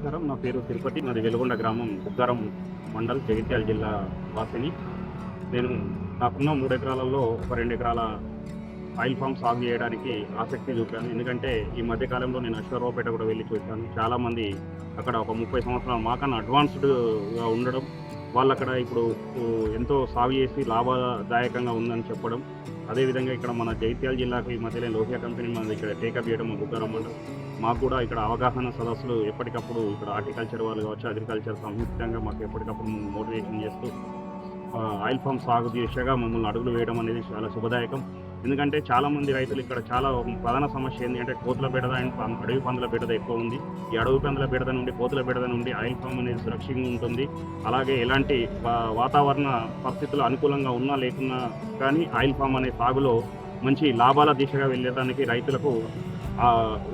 నమస్కారం. నా పేరు తిరుపతి నాది వెలుగొండ గ్రామం బుగ్గారం మండల్ జగిత్యాల జిల్లా వాసిని. నేను నాకున్న మూడు ఎకరాలలో ఒక రెండు ఎకరాల ఆయిల్ ఫామ్ సాగు చేయడానికి ఆసక్తి చూపాను. ఎందుకంటే ఈ మధ్యకాలంలో నేను అశ్వరావుపేట కూడా వెళ్ళి చూశాను. చాలామంది అక్కడ ఒక ముప్పై సంవత్సరాలు మాకన్నా అడ్వాన్స్డ్గా ఉండడం వాళ్ళు అక్కడ ఇప్పుడు ఎంతో సాగు చేసి లాభదాయకంగా ఉందని చెప్పడం. అదేవిధంగా ఇక్కడ మన జైత్యాల జిల్లాకు ఈ మధ్యలో లోహియా కంపెనీ మనది ఇక్కడ టేకప్ చేయడం మా మాకు కూడా ఇక్కడ అవగాహన సదస్సులు ఎప్పటికప్పుడు ఇక్కడ హార్టికల్చర్ వాళ్ళు కావచ్చు అగ్రికల్చర్ సంయుక్తంగా మాకు ఎప్పటికప్పుడు మోటివేషన్ చేస్తూ ఆయిల్ ఫామ్ సాగు దిశగా మమ్మల్ని అడుగులు వేయడం అనేది చాలా శుభదాయకం. ఎందుకంటే చాలామంది రైతులు ఇక్కడ చాలా ప్రధాన సమస్య ఏంటి అంటే కోతుల బెడద అండ్ అడవి పందుల బెడద ఎక్కువ ఉంది. ఈ అడవి పందుల బెడద నుండి కోతుల బెడద నుండి ఆయిల్ ఫామ్ అనేది సురక్షితంగా ఉంటుంది. అలాగే ఎలాంటి వా- వాతావరణ పరిస్థితులు అనుకూలంగా ఉన్నా లేకున్నా కానీ ఆయిల్ ఫామ్ అనే సాగులో మంచి లాభాల దిశగా వెళ్ళడానికి రైతులకు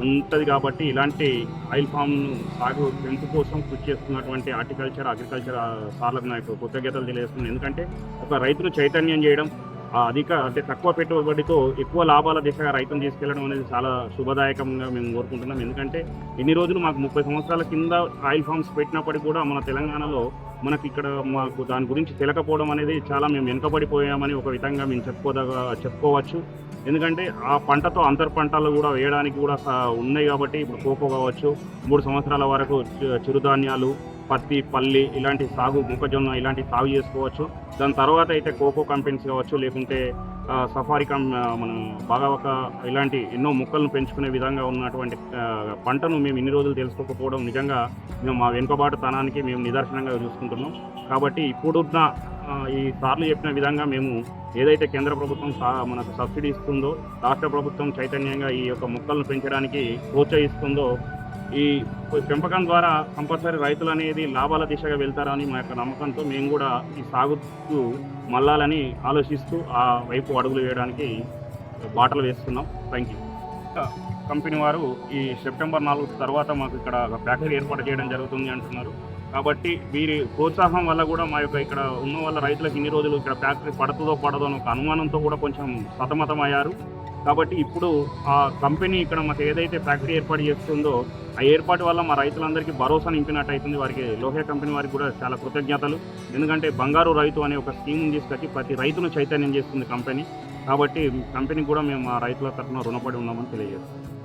ఉంటుంది కాబట్టి ఇలాంటి ఆయిల్ ఫామ్ సాగు పెంపు కోసం కృషి చేస్తున్నటువంటి హార్టికల్చర్ అగ్రికల్చర్ సార్లకు నాకు కృతజ్ఞతలు తెలియజేస్తున్నాను. ఎందుకంటే ఒక రైతును చైతన్యం చేయడం అధిక అంటే తక్కువ పెట్టుబడితో ఎక్కువ లాభాల దిశగా రైతును తీసుకెళ్ళడం అనేది చాలా శుభదాయకంగా మేము కోరుకుంటున్నాం. ఎందుకంటే ఇన్ని రోజులు మాకు ముప్పై సంవత్సరాల కింద ఆయిల్ ఫామ్స్ పెట్టినప్పటికీ కూడా మన తెలంగాణలో మనకి ఇక్కడ మాకు దాని గురించి తెలియకపోవడం అనేది చాలా మేము వెనుకబడిపోయామని ఒక విధంగా మేము చెప్పుకోదగ చెప్పుకోవచ్చు. ఎందుకంటే ఆ పంటతో అంతర్ పంటలు కూడా వేయడానికి కూడా ఉన్నాయి కాబట్టి ఇప్పుడు కోకో కావచ్చు మూడు సంవత్సరాల వరకు చిరుధాన్యాలు పత్తి పల్లి ఇలాంటి సాగు మొక్కజొన్న ఇలాంటి సాగు చేసుకోవచ్చు. దాని తర్వాత అయితే కోకో కంపెనీస్ కావచ్చు లేకుంటే సఫారీ కం మనం మన బాగా ఒక ఇలాంటి ఎన్నో మొక్కలను పెంచుకునే విధంగా ఉన్నటువంటి పంటను మేము ఇన్ని రోజులు తెలుసుకోకపోవడం నిజంగా మేము మా వెనుకబాటు తనానికి మేము నిదర్శనంగా చూసుకుంటున్నాం. కాబట్టి ఇప్పుడున్న ఈ సార్లు చెప్పిన విధంగా మేము ఏదైతే కేంద్ర ప్రభుత్వం సా- మనకు సబ్సిడీ ఇస్తుందో రాష్ట్ర ప్రభుత్వం చైతన్యంగా ఈ యొక్క మొక్కలను పెంచడానికి ప్రోత్సహిస్తుందో ఈ పెంపకం ద్వారా కంపల్సరీ రైతులు అనేది లాభాల దిశగా వెళ్తారని మా యొక్క నమ్మకంతో మేము కూడా ఈ సాగుకు మళ్ళాలని ఆలోచిస్తూ ఆ వైపు అడుగులు వేయడానికి బాటలు వేస్తున్నాం. థ్యాంక్ యూ కంపెనీ వారు ఈ సెప్టెంబర్ నాలుగు తర్వాత మాకు ఇక్కడ ఫ్యాక్టరీ ఏర్పాటు చేయడం జరుగుతుంది అంటున్నారు. కాబట్టి వీరి ప్రోత్సాహం వల్ల కూడా మా యొక్క ఇక్కడ ఉన్న వాళ్ళ రైతులకు ఇన్ని రోజులు ఇక్కడ ఫ్యాక్టరీ పడుతుందో పడదో ఒక అనుమానంతో కూడా కొంచెం సతమతం అయ్యారు కాబట్టి ఇప్పుడు ఆ కంపెనీ ఇక్కడ మాకు ఏదైతే ఫ్యాక్టరీ ఏర్పాటు చేస్తుందో ఆ ఏర్పాటు వల్ల మా రైతులందరికీ భరోసా నింపినట్టు అవుతుంది వారికి లోహే కంపెనీ వారికి కూడా చాలా కృతజ్ఞతలు. ఎందుకంటే బంగారు రైతు అనే ఒక స్కీమ్ తీసుకొచ్చి ప్రతి రైతును చైతన్యం చేస్తుంది కంపెనీ. కాబట్టి కంపెనీకి కూడా మేము మా రైతుల తరఫున రుణపడి ఉన్నామని తెలియజేస్తాం